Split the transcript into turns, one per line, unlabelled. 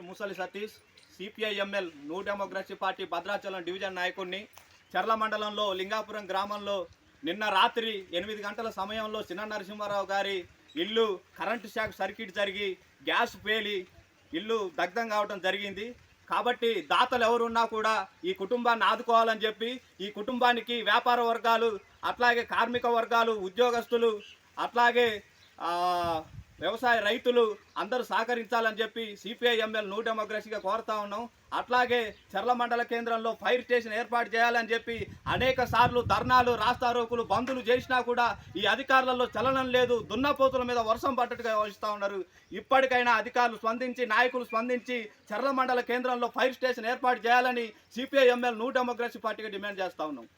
పేరు ముసలి Satish CPIML new democracy party Bhadrachalam division నాయకుడిని చర్ల మండలంలో లింగాపురం గ్రామంలో నిన్న రాత్రి ఎనిమిది గంటల సమయంలో చిన్న నరసింహారావు గారి ఇల్లు కరెంటు షాక్ సర్క్యూట్ జరిగి గ్యాస్ పేలి ఇల్లు దగ్ధం కావడం జరిగింది. కాబట్టి దాతలు ఎవరున్నా కూడా ఈ కుటుంబాన్ని ఆదుకోవాలని చెప్పి ఈ కుటుంబానికి వ్యాపార వర్గాలు అట్లాగే కార్మిక వర్గాలు ఉద్యోగస్తులు అట్లాగే వ్యవసాయ రైతులు అందరూ సహకరించాలని చెప్పి సిపిఐఎంఎల్ న్యూ డెమోక్రసీగా కోరుతా ఉన్నాం. అట్లాగే చర్ల మండల కేంద్రంలో ఫైర్ స్టేషన్ ఏర్పాటు చేయాలని చెప్పి అనేక సార్లు ధర్నాలు రాస్తారోకులు బంధులు చేసినా కూడా ఈ అధికారులలో చలనం లేదు. దున్నపోతుల మీద వర్షం పట్టట్టుగా వ్యవహరిస్తూ ఉన్నారు. ఇప్పటికైనా అధికారులు స్పందించి నాయకులు స్పందించి చర్ల మండల కేంద్రంలో ఫైర్ స్టేషన్ ఏర్పాటు చేయాలని సిపిఐఎంఎల్ న్యూ డెమోక్రసీ పార్టీగా డిమాండ్ చేస్తా ఉన్నాం.